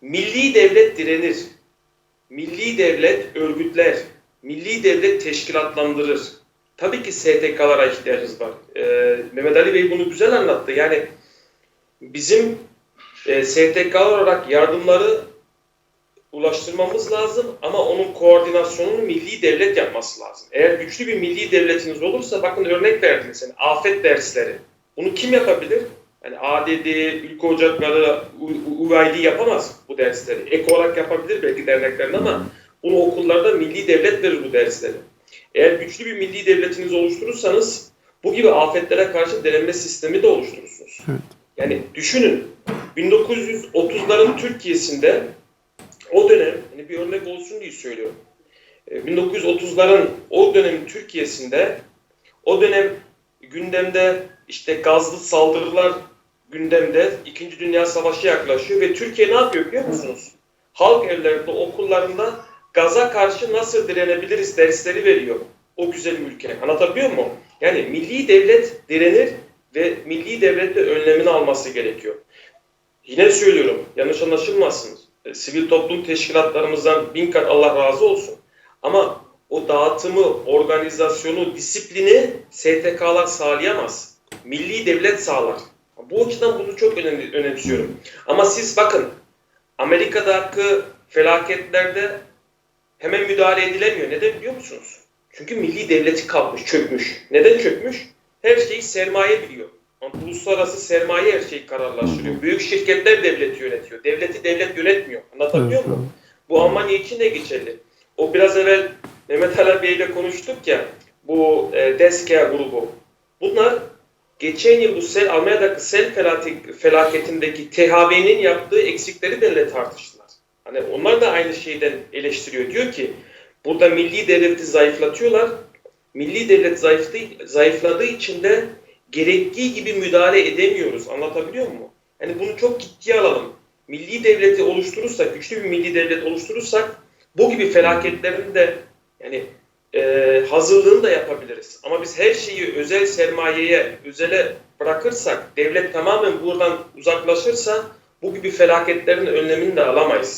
milli devlet direnir. Milli devlet örgütler. Milli devlet teşkilatlandırır. Tabii ki STK'lara ihtiyacımız var. Ee, Mehmet Ali Bey bunu güzel anlattı. Yani bizim e, STK olarak yardımları ulaştırmamız lazım ama onun koordinasyonunu milli devlet yapması lazım. Eğer güçlü bir milli devletiniz olursa bakın örnek verdim sen afet dersleri. Bunu kim yapabilir? Yani ADD, ülke ocakları, UID yapamaz bu dersleri. Ek olarak yapabilir belki derneklerin ama bunu okullarda milli devlet verir bu dersleri. Eğer güçlü bir milli devletiniz oluşturursanız bu gibi afetlere karşı deneme sistemi de oluşturursunuz. Evet. Yani düşünün 1930'ların Türkiye'sinde o dönem hani bir örnek olsun diye söylüyorum. E, 1930'ların o dönemin Türkiye'sinde o dönem gündemde işte gazlı saldırılar gündemde İkinci Dünya Savaşı yaklaşıyor ve Türkiye ne yapıyor biliyor musunuz? Halk evlerinde, okullarında gaza karşı nasıl direnebiliriz dersleri veriyor. O güzel ülke. Anlatabiliyor muyum? Yani milli devlet direnir ve milli devlet de önlemini alması gerekiyor. Yine söylüyorum, yanlış anlaşılmasın. E, Sivil toplum teşkilatlarımızdan bin kat Allah razı olsun. Ama o dağıtımı, organizasyonu, disiplini STK'lar sağlayamaz. Milli devlet sağlar. Bu açıdan bunu çok önemli, önemsiyorum. Ama siz bakın, Amerika'daki felaketlerde hemen müdahale edilemiyor. Neden biliyor musunuz? Çünkü milli devleti kalkmış, çökmüş. Neden çökmüş? Her şeyi sermaye biliyor. Ama uluslararası sermaye her şeyi kararlaştırıyor. Büyük şirketler devleti yönetiyor. Devleti devlet yönetmiyor. Anlatabiliyor Evet, muyum? Bu Almanya için de geçerli. O biraz evvel Mehmet Ali Bey ile konuştuk ya, bu e, Desker grubu. Bunlar geçen yıl bu sel, Almanya'daki sel felaketindeki THV'nin yaptığı eksikleri benimle tartıştılar. Hani onlar da aynı şeyden eleştiriyor. Diyor ki burada milli devleti zayıflatıyorlar. Milli devlet zayıfladığı, zayıfladığı için de gerektiği gibi müdahale edemiyoruz. Anlatabiliyor muyum? Yani bunu çok ciddiye alalım. Milli devleti oluşturursak, güçlü bir milli devlet oluşturursak bu gibi felaketlerin de yani e, hazırlığını da yapabiliriz. Ama biz her şeyi özel sermayeye, özele bırakırsak, devlet tamamen buradan uzaklaşırsa bu gibi felaketlerin önlemini de alamayız.